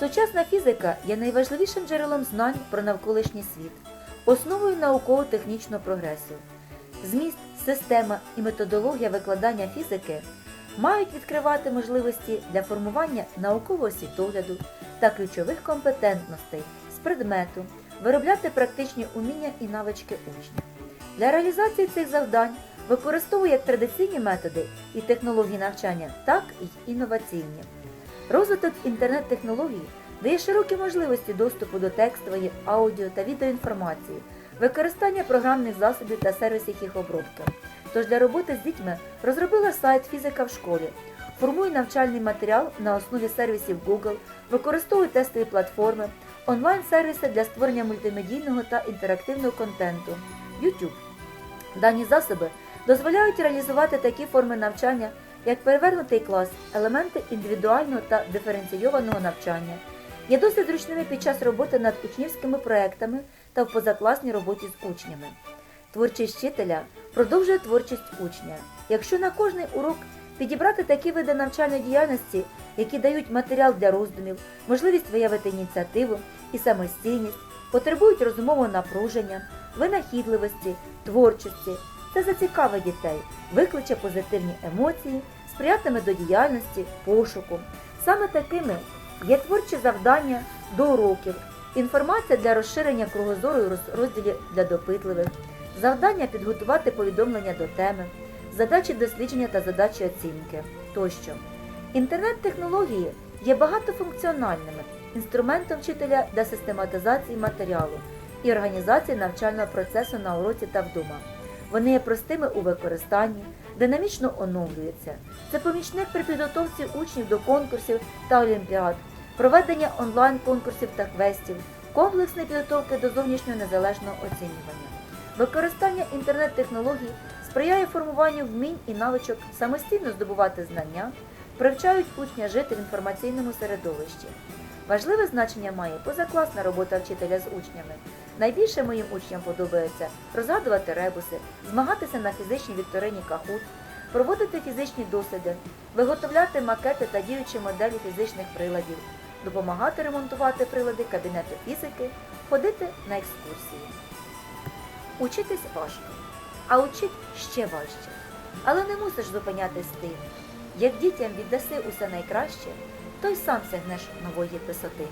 Сучасна фізика є найважливішим джерелом знань про навколишній світ, основою науково-технічного прогресу. Зміст, система і методологія викладання фізики мають відкривати можливості для формування наукового світогляду та ключових компетентностей з предмету, виробляти практичні уміння і навички учнів. Для реалізації цих завдань використовує як традиційні методи і технології навчання, так і інноваційні. Розвиток інтернет-технологій дає широкі можливості доступу до текстової, аудіо та відеоінформації, використання програмних засобів та сервісів їх обробки. Тож для роботи з дітьми розробила сайт Фізика в школі, формує навчальний матеріал на основі сервісів Google, використовує тестові платформи, онлайн-сервіси для створення мультимедійного та інтерактивного контенту, YouTube. Дані засоби дозволяють реалізувати такі форми навчання, як перевернутий клас, елементи індивідуального та диференційованого навчання, є досить зручними під час роботи над учнівськими проектами та в позакласній роботі з учнями. Творчість вчителя продовжує творчість учня. Якщо на кожний урок підібрати такі види навчальної діяльності, які дають матеріал для роздумів, можливість виявити ініціативу і самостійність, потребують розумового напруження, винахідливості, творчості, це зацікавить дітей, викличе позитивні емоції, сприятиме до діяльності, пошуку. Саме такими є творчі завдання до уроків, інформація для розширення кругозору і розділі для допитливих, завдання підготувати повідомлення до теми, задачі дослідження та задачі оцінки тощо. Інтернет-технології є багатофункціональними інструментом вчителя для систематизації матеріалу і організації навчального процесу на уроці та вдома. Вони є простими у використанні, динамічно оновлюються. Це помічник при підготовці учнів до конкурсів та олімпіад, проведення онлайн-конкурсів та квестів, комплексної підготовки до зовнішнього незалежного оцінювання. Використання інтернет-технологій сприяє формуванню вмінь і навичок самостійно здобувати знання, привчають учня жити в інформаційному середовищі. Важливе значення має позакласна робота вчителя з учнями. Найбільше моїм учням подобається розгадувати ребуси, змагатися на фізичній вікторині Кахут, проводити фізичні досліди, виготовляти макети та діючі моделі фізичних приладів, допомагати ремонтувати прилади кабінету фізики, ходити на екскурсії. Учитись важко, а учить ще важче. Але не мусиш зупинятись тим. Як дітям віддаси усе найкраще, то й сам сягнеш нової висоти.